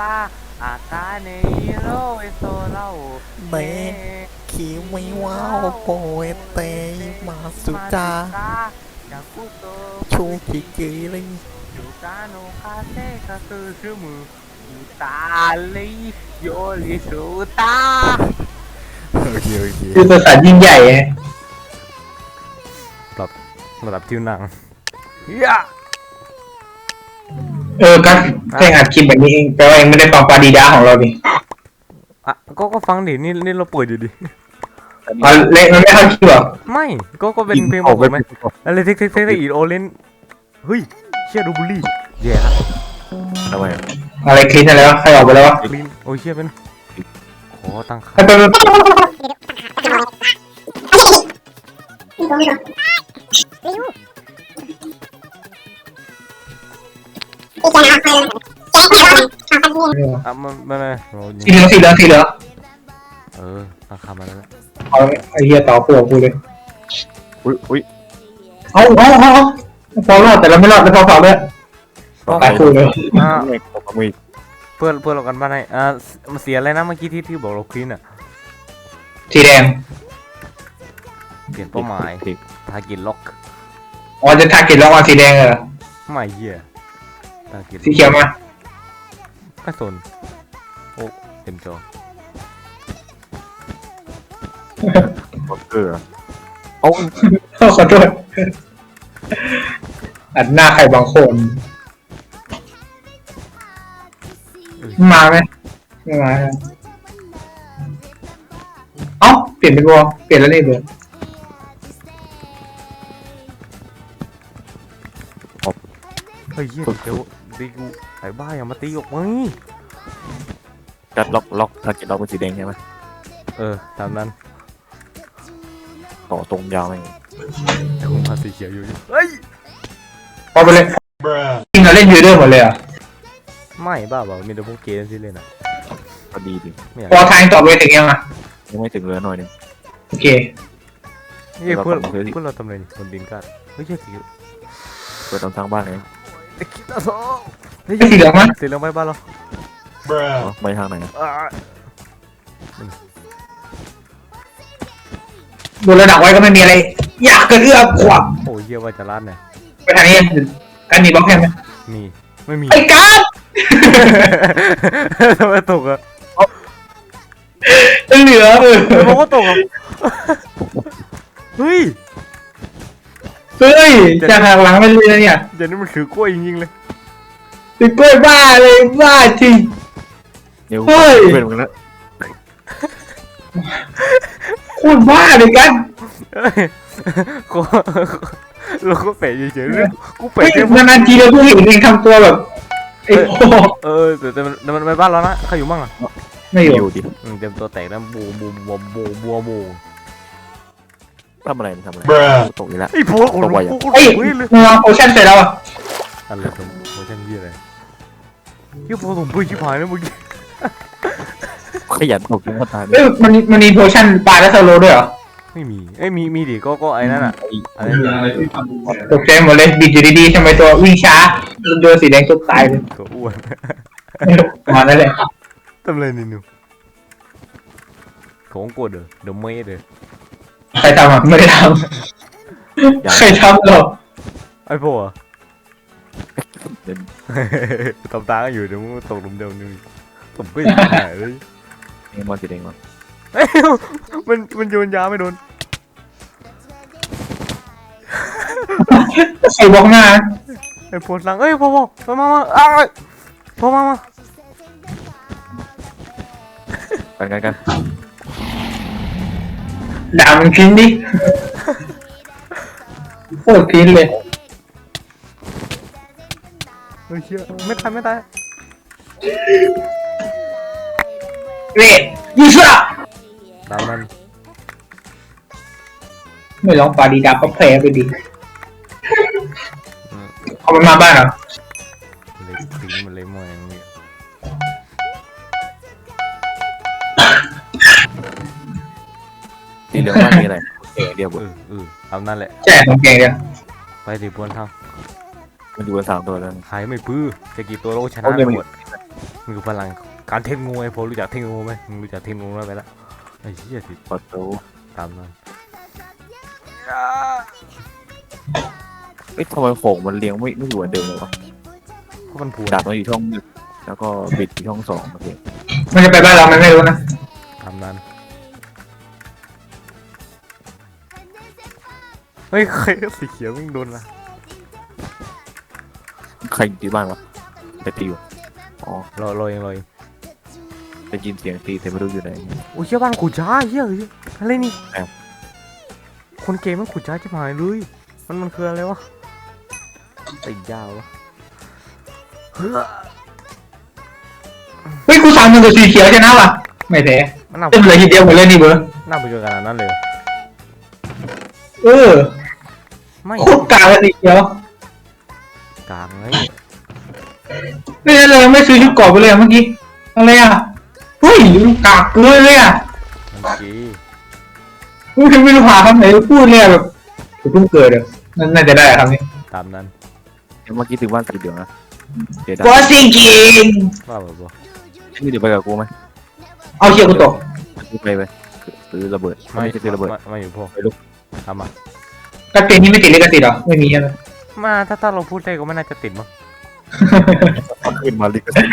ลาอาคาเนฮิโรเอโซเราเมคิมิวาวโปเอเตมาสุจายากุโตชูกิกิริยูกาโนคาเซคาซึซึมุอุตาลิโยริสุตาโอเคโอเคคือตัวสัตว์ยิ่งใหญ่ไงระดับระดับจิ้วหนังยะ เออก็แค่อัดคลิปแบบนี้เองแปลว่าเองไม่ได้ฟังปาดีดาของเราดิอะก็ก็ฟังดินี่นี่เราเปิดอยู่ดิอ๋อเละมันไม่เข้าคลิปหรอไม่ก็ก็เป็นเพลงของผมไหมอะไรเทคเทคเทคอีโอเลนเฮ้ยเชี่ยดูบุลลี่แย่ละทำไมอะอะไรคลิปนั่นแล้วใครออกไปแล้ววะลินโอ้ยเชี่ยเป็นขอตั้งค่า ไปไปไปอะมันไม่ไม่โอ้สีเหลืองสีเหลืองสีเหลืองเออตั้งค่ามาแล้วนะเอาไอ้เหี้ยต่อปวกกูเลย อุ้ยอุ้ยเอาเอาเอาเอาพอรอดแต่เราไม่รอดแล้วพอเผาด้วยตายคู่เลยอะไม่ผมมือเพื่อนเพื่อนเรากันบ้านไหนอ่ามันเสียอะไรนะเมื่อกี้ที่ที่บอกเราคลีนอะสีแดงเปลี่ยนเป้าหมายทาร์ก็ตล็อกอ๋อจะทาร์เก็ตแล้วเอาสีแดงเหรอไม่เหี้ย ทาร์เก็ตสีเขียวมาไม่สนโอ้เต็มจอบล็อกเกอร์เอาขอโทษอัดหน้าใครบางคน มาไหมไม่มาครับเอ้าเปลี่ยนเป็นวอลเปลี่ยนแล้วนี่เบอร์ ฮ้ยเหี้ยเดี๋ยวดีกูไอ้บ้าอย่ามาตีออกมึงจัดล็อกล็อกถ้าเกิดล็อกเป็นสีแดงใช่ไหมเออตามนั้นต่อตรงยาวไหมแต่คุณพาสีเขียวอยู่ดิเฮ้ยพอไปเลยจริงเราเล่นยูเดอร์หมดเลยเหรอะไม่บ้าเปล่ามีแต่พวกเกมที่เล่นอะก็ดีดิไม่อยากพอทางต่อไปถึงยังอะยังไม่ถึงเรือหน่อยหนึงโอเคเฮ้ยเพื่อนเราทำเพื่อที่เพื่อนเราทำอะไรนี่บนดินกันเฮ้ยเชี่ยสีเปิดตรงทางบ้านไง ไอ้คิดอะโซ่เฮ้ยสีเหลืองมั้ย สีเหลืองไปบ้านเรา อ๋อไม่ทางไหนอะอ่าดูระดับไว้ก็ไม่มีอะไร อยากเกินเอื้อมขวบโอ้ยเหี้ยว่าจะรัดเนี่ยไปทางนี้กันมีบล็อกแค่ไหมมีไม่มี ไอ้การดทำไมตกอะเหลือเออทำไมก็ตกอะเฮ้ย เฮ้ยจากหักหลังไปเลยเนี่ยเดี๋ยวนี้มันถือกล้วยจริงๆเลยติดกล้วยบ้าเลยบ้าจริง เดี๋ยวเฮ้ย เป็นเหมือนกันนะโคตรบ้าเลยกันเฮ้ยกูเราก็เป๋เฉยๆเลยกูเป๋เฮ้ยแค่พวกนานๆทีเราเพิ่งเห็นเองทำตัวแบบไอ้โอ้เออแต่แต่มันแต่มันไปบ้านเรานะใครอยู่บ้างอะไม่อยู่อยู่ดิอืมเต็มตัวแตกแล้วบูมบูมบูมบูมบูมบูม ทำอะไรมันทำอะไรตกอีกแล้ว ไอ้พวกคนตกไวอะพวกคนเฮ้ยเฮ้ยเลย มึงวางโพชั่นเสร็จแล้วอะอะไรผมโมชั่นยี่อะไรยี่พวกผมปุ้ยชิบหายแล้วเมื่อกี้ขยันตกจนก็ตายเลเอ้ยยมันมันมีโพชั่นปลาและโซโลด้วยเหรอไม่มีเอ้ยมีมีดิก็ก็ไอ้นั่นอะอะไรเนี่ยตกใจหมดเลยบิดอยู่ดีๆทำไมตัววิ่งช้าโดนสีแดงทุบตายเลยตัวอ้วนประมาณนั้นแหละทำอะไรนี่หนูของกดเด้อเดอะเมย์เด้อ ใครทำอะไม่ได้ทำใครทำหรอไอ้พวกอะเดินตบตากันอยู่เดี๋ยวมึงตกหลุมเดียวนึงผมก็ยังไม่หายเลยเองมาสีแดงมาเอ้ยมันมันโยนยาไม่โดนใส่บล็อกหน้าไอ้พวกหลังเอ้ยพอพอมามามาอ้ายพอมามากันกันกัน ด่ามันพินดิโคตรพินเลยเฮ้ยเชี่ยไม่ทันไม่ตายเรดยูซ่าตามนั้นไม่ร้องปาดีดาก็แพ้ไปดิอืมเอามันมาบ้านเหรอ เลยตีมันเลยม สีเหลืองบ้านมีอะไรเอ๋เดียวเออเออตามนั่นแหละ ใช่ของเก่งเดียวไปดิบวนทางมันอยู่กันสามตัวแล้วหายไม่พื้อจะกี่ตัวเราก็ชนะเอาเนี่ยมันหมดมึงคือพลังการเทคงูไอ้โพรู้จักเทคงูไหมมึงรู้จักเทคงูแล้วไปละไอ้เหี้ยสิประตูตามนั้นเอ้ยทำไมโของมันเลี้ยงไม่ไม่อยู่เหมือนเดิมเลยวะเพราะมันผูดับมันอยู่ช่องหนึ่งแล้วก็บิดอยู่ช่องสองโอเคมันจะไปบ้านเรามันไม่รู้นะ ตามนั้น เฮ้ยใครสีเขียวมึงโดนละใครอยู่ที่บ้านวะไปตีอยู่อ๋อรอรอเองรอเองได้ยินเสียงตีแต่ไม่รู้อยู่ไหน โอ้ยเหี้ยบ้านขุดช้าเหี้ยเฮ้ยอะไรนี่แอบคนเกมมันขุดช้าจะหายเลยมันมันคืออะไรวะติดยาววะเฮ้ยเฮ้ยกูสามหนึ่งกับสีเขียวชนะว่ะไม่แพ้มันน่าเต็มเลยทีเดียวหมดเลยนี่เบอร์น่าไปเจอขนาดนั้นเลยเหรอเออ ไม่โคตรกลางเลยสีเขียวกลางเลยไม่ได้เลยไม่ซื้อชุดเกรอบไปเลยอะเมื่อกี้อะไรอะเฮ้ยกากเกินเลยอะมันจีกูถึงไม่รู้หาคำไหนพูดเลยอะแบบกูเพิ่งเกิดอะนั่นน่าจะได้อะคำนี้ตามนั้นเมื่อกี้ถึงบ้านสีเหลืองนะเดี๋ยวได้ก็สิกินว่าแบบว่านี่เดี๋ยวไปกับกูไหมเอาเชียร์กูตกไปไปซื้อระเบิดไม่ใช่ซื้อระเบิดไม่ไม่อยู่พวกไปลุกทำอะ กระตินนี่ไม่ติดเลยกระติดเหรอ ไม่มีใช่ไหมมาถ้าถ้าเราพูดได้ก็ไม่น่าจะติดมั้งขึ้นมาลิขสิทธิ์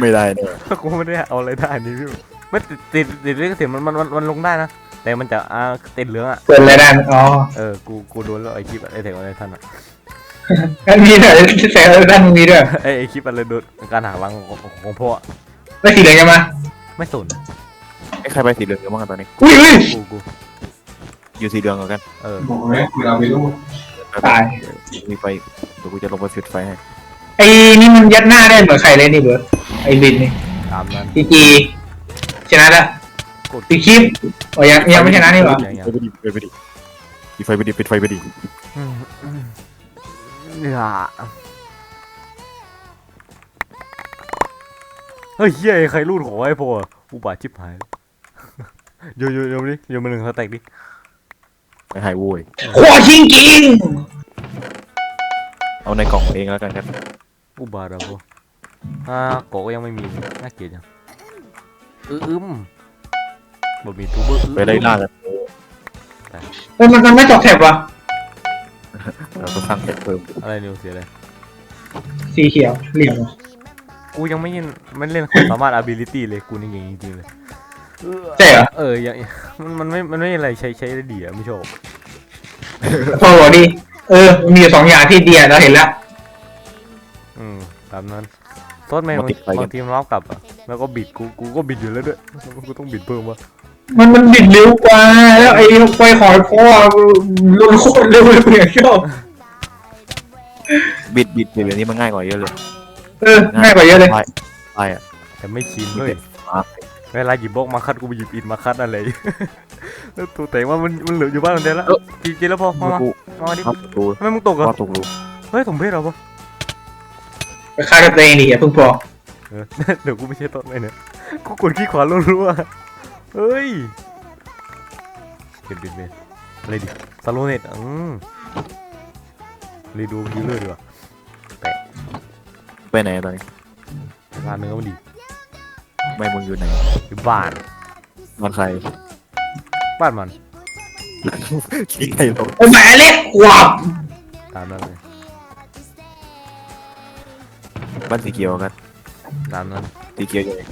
ไม่ได้เนี่ย กูไม่ได้เอาอะไรได้อันนี้พี่ไม่ติดติดติดเรื่องเสียงมันมันมันมันลงได้นะแต่มันจะอ่าติดเหลืองอะเปิดอะไรได้อ๋อเออกูกูโดนแล้วไอ้คลิปไอ้เทคอะไรท่านอะอันนี้ด้วยแสงด้านมีด้วยไอ้ไอ้คลิปอะไรโดนการหักหลังของของของพ่ออะไม่สีเหลืองยังมาไม่สนไอ้ใครไปสีเหลืองเยอะมากตอนนี้อุ้ยอุ้ยกูกู อยู่สีเหลืองเหมือนกันเออบอกเลยกูเราไม่รู้ตาย มีไฟเดี๋ยวกูจะลงไปจุดไฟให้ไอ้นี่มันยัดหน้าได้เหมือนใครเลยนี่เบอร์ไอ้บินนี่ตามนั้นจีจีชนะละกดปีคลิปโอ้ยังยังไม่ชนะนี่หว่ายังยังไปดิไปดิปิดไฟไปดิปิดไฟไปดิอืมอืมอย่าเฮ้ยเฮ้ยใครรูดของไอ้พ่ออะอุบาทชิบหายโยโยโยดิโยมาหนึ่งสแต็กดิ ไม่หายโว้ยขวชิงกิงเอาในกล่องเองแล้วกันครับอุบาทอะพ่ออ่าโกะก็ยังไม่มีน่าเกลียดจังอืออึมบ่มีทูบเบอร์อื้อไปไล่ล่ากันเฮ้ยมันมันไม่ตกแถบวะเราต้องสร้างเก็บเพิ่มอะไรนิวเสียเลยสีเขียวเหลี่ยมวะกูยังไม่เล่นไม่เล่นความสามารถ ability เลยกูนี่เก่งจริงๆเลย ใช่เหรอ เออยัง มันมันไม่มันไม่อะไรใช้ใช้ได้ดีอะไม่ชอบพอบอกดิเออมันมีอยู่สองอย่างที่ดีอะเราเห็นแล้วอืมตามนั้นโทษไหมบางบางทีมันรับกลับอะแล้วก็บิดกูกูก็บิดอยู่แล้วด้วยกูต้องบิดเพิ่มวะมันมันบิดเร็วกว่า แล้วไอ้ไฟหอยพ่อลุนโคตรเร็วเลยกูอยากชอบบิดบิดบิดแบบนี้มันง่ายกว่าเยอะเลยเออง่ายกว่าเยอะเลย ไปไปอะแต่ไม่ชินบิดเลเป็ยนมาร์คเวลาหยิบบล็อกมาคัดกูไปหยิบอินมาคัดอะไรแล้วตัวแต่ว่ามันมันเหลืออยู่บ้านมันเดียวแล้วจริงๆแล้วพอมามากูมาดิชอบตกรูทำไมมึงตกชอะอบตกรูเฮ้ยสมเพศเหรอปะไปฆ่ากับตัวเองดิอย่าเพิ่งพอเออเดี๋ยวกูไม่ใช่ต้นเลยเนี่ยกูกดขี้ขวารัวๆเฮ้ยเก็บบิดเบนอะไรดิสโลเน็ตอืมรีดูฮิลเลอร์ดีกว่าไปไหนตอนนี้ร้านเนื้อมันดี ไม่มึงอยู่ไหนอยู่บ้านบ้านใครบ้านมันขี้ใครลงไอ้แหมเล็กกว่าตามนั้นเลยบ้านสีเขียวกันตามนั้นสีเขียวอยู่ไหน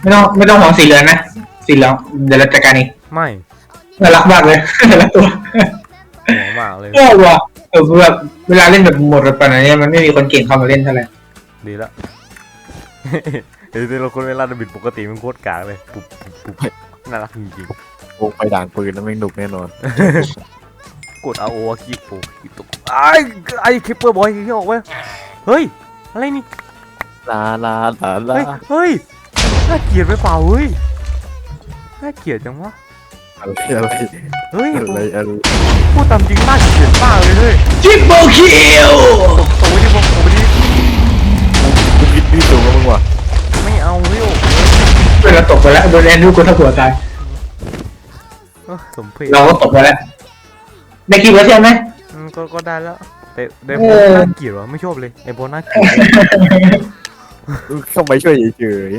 ไม่ต้องไม่ต้องห่วงสีเหลืองนะสีเหลืองเดี๋ยวเราจัดการเองไม่น่ารักมากเลยน่ารักตัวหัวมากเลยชอบว่ะเออแบบเวลาเล่นแบบหมดแบบนี้มันไม่มีคนเก่งเข้ามาเล่นเท่าไหร่ดีละ เดี๋ยวเราคนเวลาบิดปกติมันโคตรกากเลยปุ๊บปุ๊บปุ๊บน่ารักจริงโอ้ไปด่างปืนแล้วแม่งหนุกแน่นอน ๆกดเอาโอคีโปคีตกไอ้ไอ้คิปเปอร์บอยที่ออกเว้ยเฮ้ยอะไรนี่ลาลาลาลาเฮ้ยเฮ้ยน่าเกลียดไปเปล่าเฮ้ยน่าเกลียดจังวะอะไรอะไรเฮ้ยอะไรอะไรพูดตามจริงน่าเกลียดมากเลยเฮ้ยจิป ตกไปแล้วโดนแอนดูกูถ้าหัวตายเออสมเพชเราก็ตกไปแล้วได้คิดว่าใช่ไหมก็ก็ได้แล้ว แต่แต่เอโบอน่าเกลียดวะไม่ชอบเลยไอ้โบน่าเกลียดเข้าไปช่วยเฉย